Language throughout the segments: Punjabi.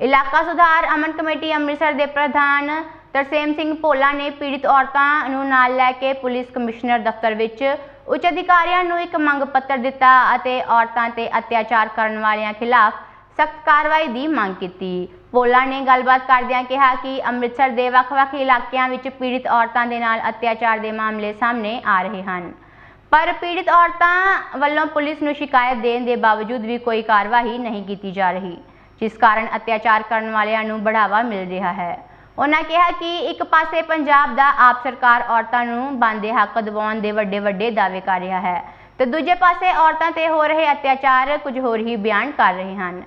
ਇਲਾਕਾ ਸੁਧਾਰ ਅਮਨ ਕਮੇਟੀ ਅੰਮ੍ਰਿਤਸਰ ਦੇ ਪ੍ਰਧਾਨ ਤਰਸੇਮ ਸਿੰਘ ਭੋਲਾ ਨੇ ਪੀੜਿਤ ਔਰਤਾਂ ਨੂੰ ਨਾਲ ਲੈ ਕੇ ਪੁਲਿਸ ਕਮਿਸ਼ਨਰ ਦਫ਼ਤਰ ਵਿੱਚ ਉੱਚ ਅਧਿਕਾਰੀਆਂ ਨੂੰ ਇੱਕ ਮੰਗ ਪੱਤਰ ਦਿੱਤਾ ਅਤੇ ਔਰਤਾਂ ਤੇ ਅਤਿਆਚਾਰ ਕਰਨ ਵਾਲਿਆਂ ਖਿਲਾਫ ਸਖਤ ਕਾਰਵਾਈ ਦੀ ਮੰਗ ਕੀਤੀ। ਭੋਲਾ ਨੇ ਗੱਲਬਾਤ ਕਰਦਿਆਂ ਕਿਹਾ ਕਿ ਅੰਮ੍ਰਿਤਸਰ ਦੇ ਵੱਖ-ਵੱਖ ਇਲਾਕਿਆਂ ਵਿੱਚ ਪੀੜਿਤ ਔਰਤਾਂ ਦੇ ਨਾਲ ਅਤਿਆਚਾਰ ਦੇ ਮਾਮਲੇ ਸਾਹਮਣੇ ਆ ਰਹੇ ਹਨ। ਪਰ ਪੀੜਿਤ ਔਰਤਾਂ ਵੱਲੋਂ ਪੁਲਿਸ ਨੂੰ ਸ਼ਿਕਾਇਤ ਦੇਣ ਦੇ ਬਾਵਜੂਦ ਵੀ ਕੋਈ ਕਾਰਵਾਈ ਨਹੀਂ ਕੀਤੀ ਜਾ ਰਹੀ। ਜਿਸ ਕਾਰਨ ਅਤਿਆਚਾਰ ਕਰਨ ਵਾਲਿਆਂ ਨੂੰ ਬੜਾਵਾ ਮਿਲ ਰਿਹਾ ਹੈ। ਉਹਨਾਂ ਕਿਹਾ ਕਿ ਇੱਕ ਪਾਸੇ ਪੰਜਾਬ ਦਾ ਆਪ ਸਰਕਾਰ ਔਰਤਾਂ ਨੂੰ ਬੰਦੇ ਹੱਕ ਦਿਵਾਉਣ ਦੇ ਵੱਡੇ ਵੱਡੇ ਦਾਅਵੇ ਕਰ ਰਿਹਾ ਹੈ ਤੇ ਦੂਜੇ ਪਾਸੇ ਔਰਤਾਂ ਤੇ ਹੋ ਰਹੇ ਅਤਿਆਚਾਰ ਕੁਝ ਹੋਰ ਹੀ ਬਿਆਨ ਕਰ ਰਹੇ ਹਨ।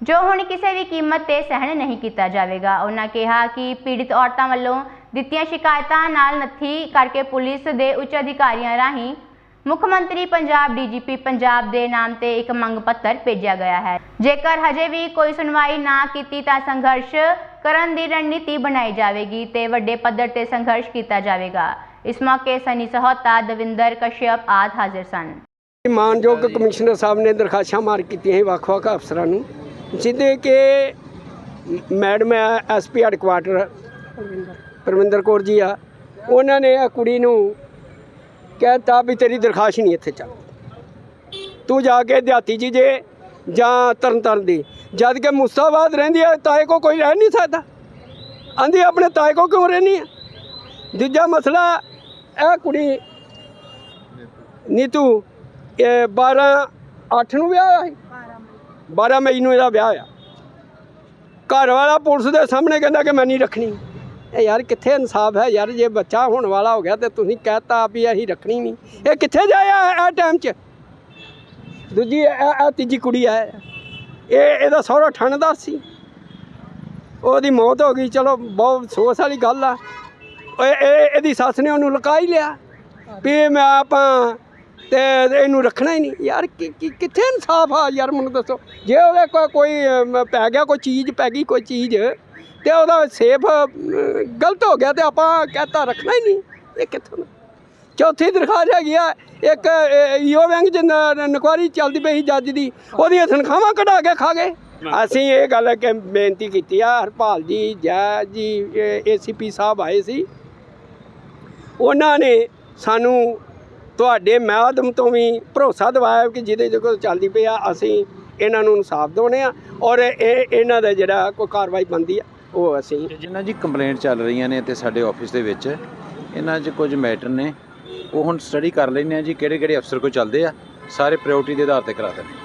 ਜੋ ਹੁਣ ਕਿਸੇ ਵੀ ਕੀਮਤ ਤੇ ਸਹਿਣ ਨਹੀਂ ਕੀਤਾ ਜਾਵੇਗਾ ਉਹਨਾਂ ਕਿਹਾ ਕਿ ਪੀੜਿਤ ਔਰਤਾਂ ਵੱਲੋਂ ਦਿੱਤੀਆਂ ਸ਼ਿਕਾਇਤਾਂ ਨਾਲ ਨੱਥੀ ਕਰਕੇ ਪੁਲਿਸ ਦੇ ਉੱਚ ਅਧਿਕਾਰੀਆਂ ਰਾਹੀਂ ਮੁੱਖ ਮੰਤਰੀ ਪੰਜਾਬ ਡੀਜੀਪੀ ਪੰਜਾਬ ਦੇ ਨਾਮ ਤੇ ਇੱਕ ਮੰਗ ਪੱਤਰ ਭੇਜਿਆ ਗਿਆ ਹੈ। ਜੇਕਰ ਹਜੇ ਵੀ ਕੋਈ ਸੁਣਵਾਈ ਨਾ ਕੀਤੀ ਤਾਂ ਸੰਘਰਸ਼ ਕਰਨ ਦੀ ਰਣਨੀਤੀ ਬਣਾਈ ਜਾਵੇਗੀ ਤੇ ਵੱਡੇ ਪੱਧਰ ਤੇ ਸੰਘਰਸ਼ ਕੀਤਾ ਜਾਵੇਗਾ। ਇਸ ਮੌਕੇ ਸਨੀ ਸਹੋਤਾ, ਦਵਿੰਦਰ ਕਸ਼ਯਪ ਆਦ ਹਾਜ਼ਰ ਸਨ। ਮਾਨਯੋਗ ਕਮਿਸ਼ਨਰ ਸਾਹਿਬ ਨੇ ਦਰਖਾਸ਼ਾਂ ਮਾਰ ਕੀਤੀਆਂ ਵੱਖ-ਵੱਖ ਅਫਸਰਾਂ ਨੂੰ ਜਿਹਦੇ ਕਿ madam SP headquarter, Parvinder Kaur ji ਆ, ਉਹਨਾਂ ਨੇ ਆ ਕੁੜੀ ਨੂੰ ਕਹਿਤਾ ਵੀ ਤੇਰੀ ਦਰਖਾਸਤ ਨਹੀਂ ਇੱਥੇ ਚੱਲ। ਤੂੰ ਜਾ ਕੇ ਦਿਹਾਤੀ ਜੀ ਜੇ ਜਾਂ ਤਰਨ ਤਾਰਨ ਦੀ। ਜਦ ਕਿ ਮੁਸਤਾਬਾਦ ਰਹਿੰਦੀ ਹੈ ਤਾਏ ਕੋ ਕੋਈ ਰਹਿ ਨਹੀਂ ਸਕਦਾ। ਆਂਦੀ, ਆਪਣੇ ਤਾਏ ਕੋ ਕਿਉਂ ਰਹਿਣੀ ਹੈ ਦੂਜਾ ਮਸਲਾ, ਇਹ ਕੁੜੀ ਨੀਤੂ, ਇਹ 12 8 ਨੂੰ ਵਿਆਹ ਹੋਇਆ ਸੀ? 12 ਮਈ ਨੂੰ ਇਹਦਾ ਵਿਆਹ ਹੋਇਆ। ਘਰ ਵਾਲਾ ਪੁਲਿਸ ਦੇ ਸਾਹਮਣੇ ਕਹਿੰਦਾ ਕਿ ਮੈਂ ਨਹੀਂ ਰੱਖਣੀ। ਇਹ ਯਾਰ ਕਿੱਥੇ ਇਨਸਾਫ ਹੈ ਯਾਰ? ਜੇ ਬੱਚਾ ਹੋਣ ਵਾਲਾ ਹੋ ਗਿਆ ਤੇ ਤੁਸੀਂ ਕਹਿਤਾ ਵੀ ਅਸੀਂ ਰੱਖਣੀ ਨਹੀਂ। ਇਹ ਕਿੱਥੇ ਜਾਇਆ ਇਹ ਟਾਈਮ 'ਚ? ਦੂਜੀ, ਇਹ ਤੀਜੀ ਕੁੜੀ ਹੈ। ਇਹ, ਇਹਦਾ ਸਹੁਰਾ ਠਾਣੇਦਾਰ ਸੀ। ਉਹਦੀ ਮੌਤ ਹੋ ਗਈ। ਚਲੋ, ਬਹੁਤ ਅਫਸੋਸ ਵਾਲੀ ਗੱਲ ਆ। ਇਹ ਇਹਦੀ ਸੱਸ ਨੇ ਉਹਨੂੰ ਲੁਕਾ ਹੀ ਲਿਆ। ਵੀ ਮੈਂ ਆਪਾਂ, ਤੇ ਇਹਨੂੰ ਰੱਖਣਾ ਹੀ ਨਹੀਂ। ਯਾਰ ਕਿ- ਕਿੱਥੇ ਇਨਸਾਫ ਆ? ਯਾਰ ਮੈਨੂੰ ਦੱਸੋ। ਜੇ ਉਹਦੇ ਕੋਈ ਕੋਈ ਪੈ ਗਿਆ ਕੋਈ ਚੀਜ਼, ਪੈ ਗਈ ਕੋਈ ਚੀਜ਼। ਤੇ ਉਹਦਾ ਸੇਫ ਗਲਤ ਹੋ ਗਿਆ ਤੇ ਆਪਾਂ ਕਹਤਾ ਰੱਖਣਾ ਹੀ ਨਹੀਂ। ਇਹ ਕਿੱਥੋਂ? ਚੌਥੀ ਦਰਖਾਸਤ ਹੈਗੀ ਆ ਇੱਕ ਈਓ ਬੈਂਕ ਚ ਨਕਵਾਰੀ ਚੱਲਦੀ ਪਈ ਸੀ ਜੱਜ ਦੀ ਉਹਦੀਆਂ ਤਨਖਾਹਾਂ ਕਢਾ ਕੇ ਖਾ ਗਏ। ਅਸੀਂ ਇਹ ਗੱਲ ਕਿ ਬੇਨਤੀ ਕੀਤੀ ਆ ਹਰਪਾਲ ਜੀ ਜੈ ਜੀ ਏਸੀਪੀ ਸਾਹਿਬ ਆਏ ਸੀ। ਉਹਨਾਂ ਨੇ ਸਾਨੂੰ ਤੁਹਾਡੇ ਮਾਧਮ ਤੋਂ ਵੀ ਭਰੋਸਾ ਦਿਵਾਇਆ ਕਿ ਜਿਹਦੇ ਜੋ ਚੱਲਦੀ ਪਈ ਆ ਅਸੀਂ ਇਹਨਾਂ ਨੂੰ ਇਨਸਾਫ ਦਿਵਾਉਂਦੇ ਆ ਔਰ ਇਹ ਇਹਨਾਂ ਦਾ ਜਿਹੜਾ ਕੋਈ ਕਾਰਵਾਈ ਬੰਦੀ ਆ। ਉਹ ਅਸੀਂ ਜਿਨ੍ਹਾਂ ਜੀ ਕੰਪਲੇਂਟ ਚੱਲ ਰਹੀਆਂ ਨੇ ਤੇ ਸਾਡੇ ਆਫਿਸ ਦੇ ਵਿੱਚ, ਇਹਨਾਂ 'ਚ ਕੁਝ ਮੈਟਰ ਨੇ। ਉਹ ਹੁਣ ਸਟੱਡੀ ਕਰ ਲੈਂਦੇ ਆ ਜੀ ਕਿਹੜੇ ਕਿਹੜੇ ਅਫਸਰ ਕੋ ਚੱਲਦੇ ਆ, ਸਾਰੇ ਪ੍ਰਾਇੋਰਟੀ ਦੇ ਆਧਾਰ ਤੇ ਕਰਾ ਦਿੰਦੇ